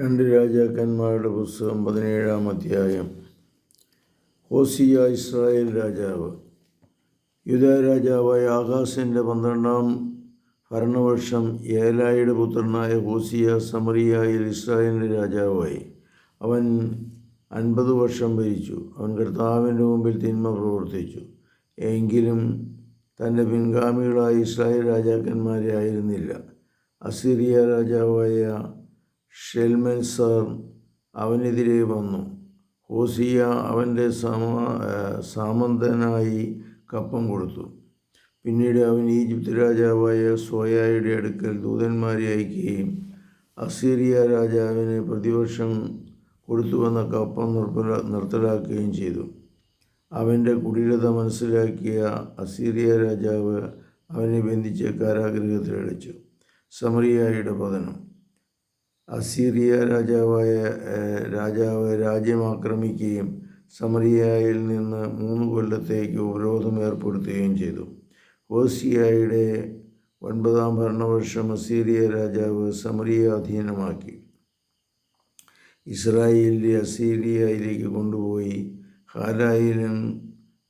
രണ്ട് രാജാക്കന്മാരുടെ പുസ്തകം പതിനേഴാം അധ്യായം. ഹോസിയ ഇസ്രായേൽ രാജാവ്. യുദ്ധ രാജാവായ ആകാശിന്റെ പന്ത്രണ്ടാം ഭരണവർഷം ഏലായുടെ പുത്രനായ ഹോസിയ സമറിയായിൽ ഇസ്രായേലിന്റെ രാജാവായി. അവൻ അൻപത് വർഷം ഭരിച്ചു. അവൻ കർത്താവിന്റെ മുമ്പിൽ തിന്മ പ്രവർത്തിച്ചു. എങ്കിലും തന്റെ പിൻഗാമികളായ ഇസ്രായേൽ രാജാക്കന്മാരെ ആയിരുന്നില്ല. അസീറിയ രാജാവായ ഷെൽമെൻസർ അവനെതിരെ വന്നു. ഹോസിയ അവന്റെ സമ സാമന്തനായി കപ്പം കൊടുത്തു. പിന്നീട് അവൻ ഈജിപ്ത് രാജാവായ സോയായുടെ അടുക്കൽ ദൂതന്മാരെ അയക്കുകയും അസീറിയ രാജാവിന് പ്രതിവർഷം കൊടുത്തുവന്ന കപ്പം നിർത്തല നിർത്തലാക്കുകയും ചെയ്തു. അവന്റെ കുടിലത മനസ്സിലാക്കിയ അസീറിയ രാജാവ് അവനെ ബന്ധിച്ച് കാരാഗൃഹത്തിലടച്ചു. സമറിയായുടെ പതനം. അസീറിയ രാജാവായ രാജാവ് രാജ്യം ആക്രമിക്കുകയും സമറിയായിൽ നിന്ന് മൂന്ന് കൊല്ലത്തേക്ക് ഉപരോധം ഏർപ്പെടുത്തുകയും ചെയ്തു. ഹോസിയായുടെ ഒൻപതാം ഭരണവർഷം അസീറിയ രാജാവ് സമറിയ അധീനമാക്കി. ഇസ്രായേലിലെ അസീറിയയിലേക്ക് കൊണ്ടുപോയി. ഹാരായിലും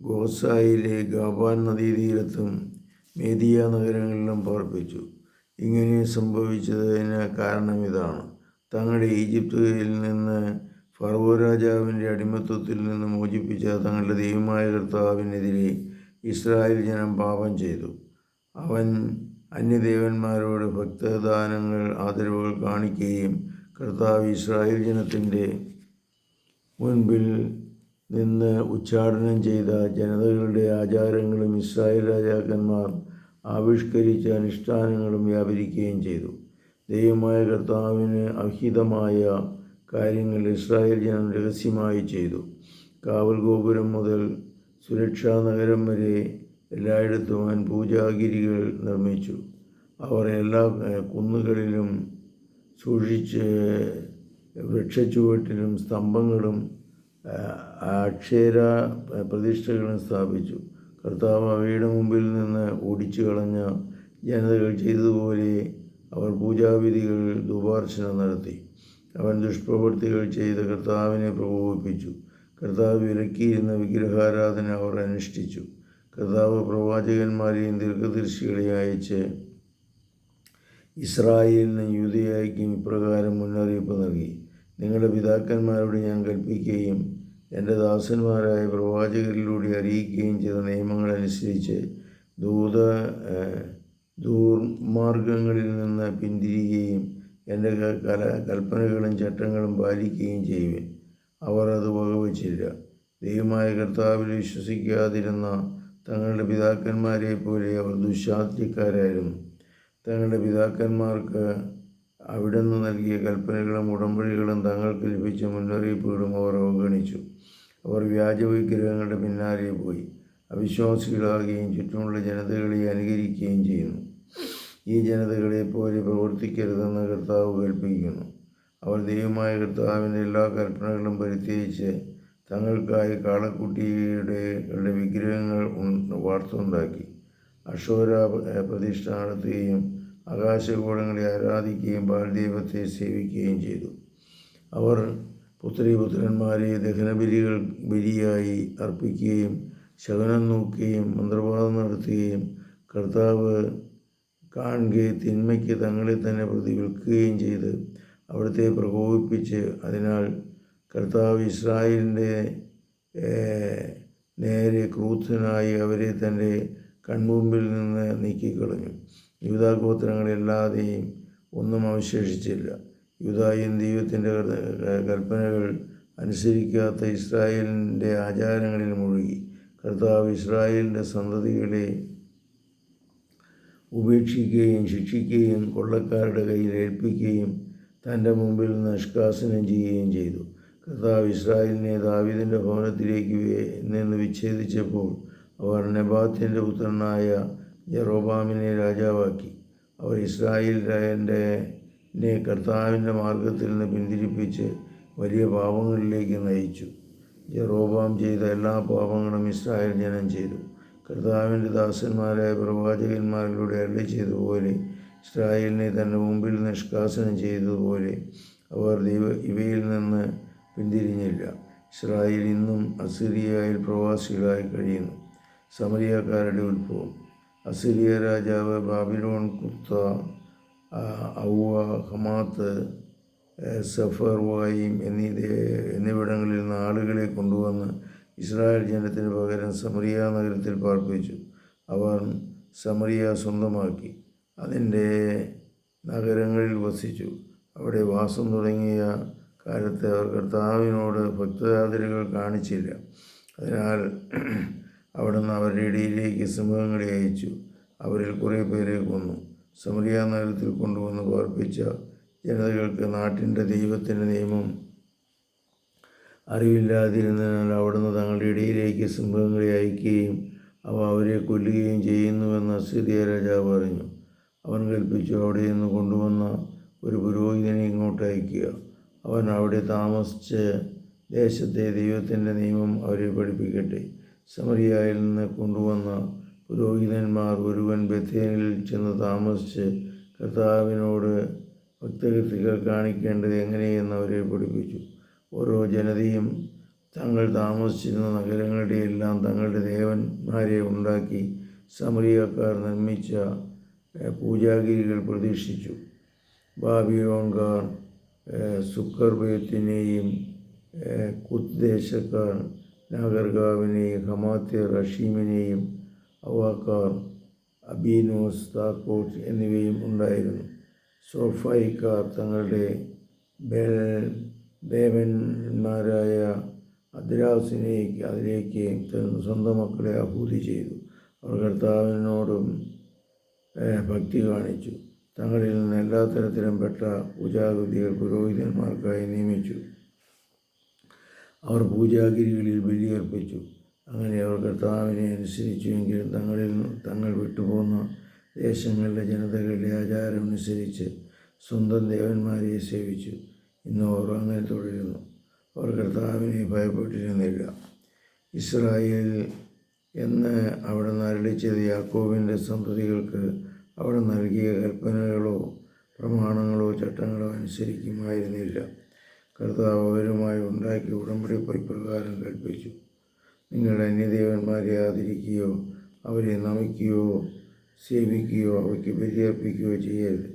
ഗോസായിലെ ഗാബാൻ നദീതീരത്തും മേദിയ നഗരങ്ങളിലും പാർപ്പിച്ചു. ഇങ്ങനെ സംഭവിച്ചതിന് കാരണം ഇതാണ്. തങ്ങളുടെ ഈജിപ്തിൽ നിന്ന് ഫറവോ രാജാവിന്റെ അടിമത്വത്തിൽ നിന്ന് മോചിപ്പിച്ച തങ്ങളുടെ ദൈവമായ കർത്താവിനെതിരെ ഇസ്രായേൽ ജനം പാപം ചെയ്തു. അവൻ അന്യദേവന്മാരോട് ഭക്തദാനങ്ങൾ ആദരവുകൾ കാണിക്കുകയും കർത്താവ് ഇസ്രായേൽ ജനത്തിന്റെ മുൻപിൽ നിന്ന് ഉച്ചാടനം ചെയ്ത ജനതകളുടെ ആചാരങ്ങളും ഇസ്രായേൽ രാജാക്കന്മാർ ആവിഷ്കരിച്ച അനുഷ്ഠാനങ്ങളും വ്യാപരിക്കുകയും ചെയ്തു. ദൈവമായ കർത്താവിന് അഹിതമായ കാര്യങ്ങൾ ഇസ്രായേൽ ജനം രഹസ്യമായി ചെയ്തു. കാവൽ ഗോപുരം മുതൽ സുരക്ഷാ നഗരം വരെ എല്ലായിടത്തും അവൻ പൂജാഗിരികൾ നിർമ്മിച്ചു. അവർ എല്ലാ കുന്നുകളിലും സൂക്ഷിച്ച് വൃക്ഷച്ചുവട്ടിലും സ്തംഭങ്ങളും അക്ഷര പ്രതിഷ്ഠകളും സ്ഥാപിച്ചു. കർത്താവ് അവയുടെ മുമ്പിൽ നിന്ന് ഓടിച്ചു കളഞ്ഞ ജനതകൾ ചെയ്തതുപോലെ അവർ പൂജാവിധികൾ ദുപാർശന നടത്തി. അവൻ ദുഷ്പ്രവൃത്തികൾ ചെയ്ത് കർത്താവിനെ പ്രകോപിപ്പിച്ചു. കർത്താവ് വിലക്കിയിരുന്ന വിഗ്രഹാരാധന അവർ അനുഷ്ഠിച്ചു. കർത്താവ് പ്രവാചകന്മാരെയും ദീർഘദൃശികളെ അയച്ച് ഇസ്രായേലിനും യൂതയായിക്കും ഇപ്രകാരം മുന്നറിയിപ്പ് നൽകി. നിങ്ങളുടെ പിതാക്കന്മാരോട് ഞാൻ കൽപ്പിക്കുകയും എന്റെ ദാസന്മാരായ പ്രവാചകരിലൂടെ അറിയിക്കുകയും ചെയ്ത നിയമങ്ങളനുസരിച്ച് ദൂത ദൂർമാർഗങ്ങളിൽ നിന്ന് പിന്തിരിയുകയും എന്റെ കല കൽപ്പനകളും ചട്ടങ്ങളും പാലിക്കുകയും ചെയ്യുവിൻ. അവർ അത് വകവച്ചില്ല. ദൈവമായ കർത്താവിൽ വിശ്വസിക്കാതിരുന്ന തങ്ങളുടെ പിതാക്കന്മാരെ പോലെ അവർ ദുശാസ്ത്രക്കാരായിരുന്നു. തങ്ങളുടെ പിതാക്കന്മാർക്ക് അവിടുന്ന് നൽകിയ കൽപ്പനകളും ഉടമ്പടികളും തങ്ങൾക്ക് ലഭിച്ച മുന്നറിയിപ്പുകളും അവർ അവഗണിച്ചു. അവർ വ്യാജ വ്യാജവിഗ്രഹങ്ങളുടെ പിന്നാലെ പോയി. അവിശ്വാസികളാകുകയും ചുറ്റുമുള്ള ജനതകളെ അനുകരിക്കുകയും ചെയ്യുന്നു. ഈ ജനതകളെ പോലെ പ്രവർത്തിക്കരുതെന്ന് കർത്താവ് കൽപ്പിക്കുന്നു. അവർ ദൈവമായ കർത്താവിന്റെ എല്ലാ കൽപ്പനകളും പരിത്യജിച്ച് തങ്ങൾക്കായി കാളക്കുട്ടിയുടെ വിഗ്രഹങ്ങൾ വാർത്തുണ്ടാക്കി. അക്ഷോര പ്രതിഷ്ഠ നടത്തുകയും ആകാശഗോളങ്ങളെ ആരാധിക്കുകയും ബാൽദൈവത്തെ സേവിക്കുകയും ചെയ്തു. അവർ പുത്രിപുത്രന്മാരെ ദഹനബലികൾ ബലിയായി അർപ്പിക്കുകയും ശകനം നോക്കുകയും മന്ത്രവാദം നടത്തുകയും കർത്താവ് കാണുക തിന്മയ്ക്ക് തങ്ങളെ തന്നെ പ്രതി വിൽക്കുകയും ചെയ്ത് അവിടുത്തെ പ്രകോപിപ്പിച്ച് അതിനാൽ കർത്താവ് ഇസ്രായേലിന്റെ നേരെ ക്രൂദ്ധനായി അവരെ തന്റെ കൺമുമ്പിൽ നിന്ന് നീക്കിക്കളഞ്ഞു. യൂതാഗോത്രങ്ങളല്ലാതെയും ഒന്നും അവശേഷിച്ചില്ല. യൂതായും ദൈവത്തിന്റെ കൽപ്പനകൾ അനുസരിക്കാത്ത ഇസ്രായേലിന്റെ ആചാരങ്ങളിൽ മുഴുകി. കർത്താവ് ഇസ്രായേലിന്റെ സന്തതികളെ ഉപേക്ഷിക്കുകയും ശിക്ഷിക്കുകയും കൊള്ളക്കാരുടെ കയ്യിൽ ഏൽപ്പിക്കുകയും തന്റെ മുമ്പിൽ നിഷ്കാസനം ചെയ്യുകയും ചെയ്തു. കർത്താവ് ഇസ്രായേലിനെ ദാവിദിന്റെ ഭവനത്തിലേക്ക് നിന്ന് വിച്ഛേദിച്ചപ്പോൾ അവർ നെബാത്തിന്റെ പുത്രനായ ജെറോബാമിനെ രാജാവാക്കി. അവർ ഇസ്രായേൽ നെ കർത്താവിന്റെ മാർഗത്തിൽ നിന്ന് പിന്തിരിപ്പിച്ച് വലിയ പാപങ്ങളിലേക്ക് നയിച്ചു. യറോബാം ചെയ്ത എല്ലാ പാപങ്ങളും ഇസ്രായേൽ ജനം ചെയ്തു. കർത്താവിന്റെ ദാസന്മാരായ പ്രവാചകന്മാരിലൂടെ അള്ളി ചെയ്തതുപോലെ ഇസ്രായേലിനെ തന്റെ മുമ്പിൽ നിഷ്കാസനം ചെയ്തതുപോലെ അവർ ദൈവ ഇവയിൽ നിന്ന് പിന്തിരിഞ്ഞില്ല. ഇസ്രായേൽ ഇന്നും അസിറിയയിൽ പ്രവാസികളായി കഴിയുന്നു. സമരിയക്കാരുടെ ഉത്ഭവം. അസിറിയ രാജാവ് Babylon Cuthah Avva Hamath Sepharvaim എന്നീ എന്നിവിടങ്ങളിൽ നിന്ന് ആളുകളെ കൊണ്ടുവന്ന് ഇസ്രായേൽ ജനത്തിന് പകരം സമറിയ നഗരത്തിൽ പാർപ്പിച്ചു. അവർ സമറിയ സ്വന്തമാക്കി. അതിന്റെ നഗരങ്ങളിൽ വസിച്ചു. അവിടെ വാസം തുടങ്ങിയ കാലത്ത് അവർ കർത്താവിനോട് ഭക്തയാതിരകൾ കാണിച്ചില്ല. അതിനാൽ അവിടുന്ന് അവരുടെ ഇടയിലേക്ക് സിംഹങ്ങളെ അയച്ചു. അവരിൽ കുറേ പേരെ കൊന്നു. സമറിയ നഗരത്തിൽ കൊണ്ടുവന്ന് പാർപ്പിച്ച ജനതകൾക്ക് നാട്ടിന്റെ ദൈവത്തിന്റെ നിയമം അറിവില്ലാതിരുന്നതിനാൽ അവിടുന്ന് തങ്ങളുടെ ഇടയിലേക്ക് സിംഹങ്ങളെ അയക്കുകയും അവ അവരെ കൊല്ലുകയും ചെയ്യുന്നുവെന്ന് അസിറിയ രാജാവ് പറഞ്ഞു. അവൻ കൽപ്പിച്ചു അവിടെ നിന്ന് കൊണ്ടുവന്ന ഒരു പുരോഹിതനെ ഇങ്ങോട്ട് അയക്കുക. അവൻ അവിടെ താമസിച്ച് ദേശത്തെ ദൈവത്തിന്റെ നിയമം അവരെ പഠിപ്പിക്കട്ടെ. സമറിയായിൽ നിന്ന് കൊണ്ടുവന്ന പുരോഹിതന്മാർ ഒരുവൻ ബത്തേനിൽ ചെന്ന് താമസിച്ച് കർത്താവിനോട് ഭക്തകൃത്തികൾ കാണിക്കേണ്ടത് എങ്ങനെയെന്ന് അവരെ പഠിപ്പിച്ചു. ഓരോ ജനതയും തങ്ങൾ താമസിച്ചിരുന്ന നഗരങ്ങളുടെ എല്ലാം തങ്ങളുടെ ദേവന്മാരെ ഉണ്ടാക്കി സമറിയക്കാർ നിർമ്മിച്ച പൂജാഗിരികൾ പ്രതീക്ഷിച്ചു. ബാബിയോൺകാർ സുക്കർബയത്തിനെയും കുത്ത് ദേശക്കാർ നാഗർഗാവിനെയും ഹമാത്തിർ റഷീമിനെയും അവാക്കാർ അബീനോസ് താക്കോട്ട് എന്നിവയും ഉണ്ടായിരുന്നു. സോഫായിക്കാർ തങ്ങളുടെ ബേ- ദേവന്മാരായ അദ്രാസിനെ അതിലേക്ക് സ്വന്തം മക്കളെ അഭൂതി ചെയ്തു. അവർ കർത്താവിനോടും ഭക്തി കാണിച്ചു. തങ്ങളിൽ നിന്ന് എല്ലാ തരത്തിലും പെട്ട പൂജാഗതികൾ പുരോഹിതന്മാർക്കായി നിയമിച്ചു. അവർ പൂജാഗിരികളിൽ ബലിയർപ്പിച്ചു. അങ്ങനെ അവർ കർത്താവിനെ അനുസരിച്ചുവെങ്കിലും തങ്ങളിൽ തങ്ങൾ വിട്ടുപോകുന്ന ദേശങ്ങളിലെ ജനതകളുടെ ആചാരം അനുസരിച്ച് സ്വന്തം ദേവന്മാരെ സേവിച്ചു. ഇന്ന് അവർ അങ്ങനെ തുടരുന്നു. അവർ കർത്താവിനെ ഭയപ്പെട്ടിരുന്നില്ല. ഇസ്രായേൽ എന്ന് അവിടെ അരളിച്ചത് യാക്കോബിന്റെ സന്തതികൾക്ക് അവിടെ നൽകിയ കൽപ്പനകളോ പ്രമാണങ്ങളോ ചട്ടങ്ങളോ അനുസരിക്കുമായിരുന്നില്ല. കർത്താവ് അവരുമായി ഉണ്ടാക്കിയ ഉടമ്പടി പ്രകാരം കൽപ്പിച്ചു നിങ്ങൾ അന്യദേവന്മാരെ ആദരിക്കുകയോ അവരെ നമിക്കുകയോ സേവിക്കുകയോ അവയ്ക്ക് ബലിയർപ്പിക്കുകയോ ചെയ്യരുത്.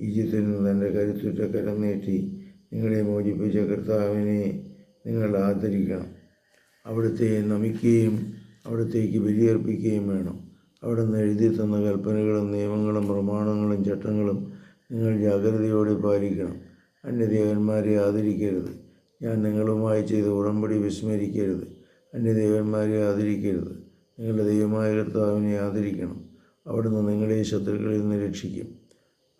ഈജിപ്തിൽ നിന്ന് തന്റെ കരുത്തുറ്റ കരം നീട്ടി നിങ്ങളെ മോചിപ്പിച്ച കർത്താവിനെ നിങ്ങൾ ആദരിക്കണം. അവിടുത്തെ നമിക്കുകയും അവിടത്തേക്ക് ബലിയർപ്പിക്കുകയും വേണം. അവിടുന്ന് എഴുതി തന്ന കൽപ്പനകളും നിയമങ്ങളും പ്രമാണങ്ങളും ചട്ടങ്ങളും നിങ്ങൾ ജാഗ്രതയോടെ പാലിക്കണം. അന്യദേവന്മാരെ ആദരിക്കരുത്. ഞാൻ നിങ്ങളുമായി ചെയ്ത ഉടമ്പടി വിസ്മരിക്കരുത്. അന്യദേവന്മാരെ ആദരിക്കരുത്. നിങ്ങളുടെ ദൈവമായ കർത്താവിനെ ആദരിക്കണം. അവിടുന്ന് നിങ്ങളെ ശത്രുക്കളിൽ നിന്ന് രക്ഷിക്കും.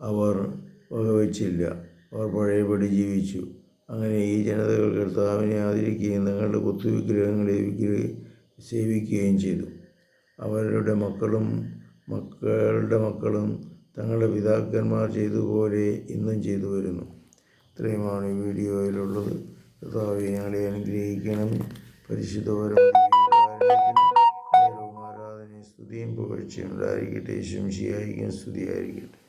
അവർ വകവച്ചില്ല. അവർ പഴയപടി ജീവിച്ചു. അങ്ങനെ ഈ ജനതകൾ കർത്താവിനെ ആദരിക്കുകയും തങ്ങളുടെ കുത്തുവിഗ്രഹങ്ങളെ വിഗ്രഹ സേവിക്കുകയും ചെയ്തു. അവരുടെ മക്കളും മക്കളുടെ മക്കളും തങ്ങളുടെ പിതാക്കന്മാർ ചെയ്തതുപോലെ ഇന്നും ചെയ്തു വരുന്നു. ഇത്രയുമാണ് ഈ വീഡിയോയിലുള്ളത്. കർത്താവെ ഞങ്ങളെ അനുഗ്രഹിക്കണം. പരിശുദ്ധപരമായ ആരാധനയും സ്തുതിയും പുകഴ്ചയും ഉണ്ടായിരിക്കട്ടെ. ശംശിയായിരിക്കും സ്തുതിയായിരിക്കട്ടെ.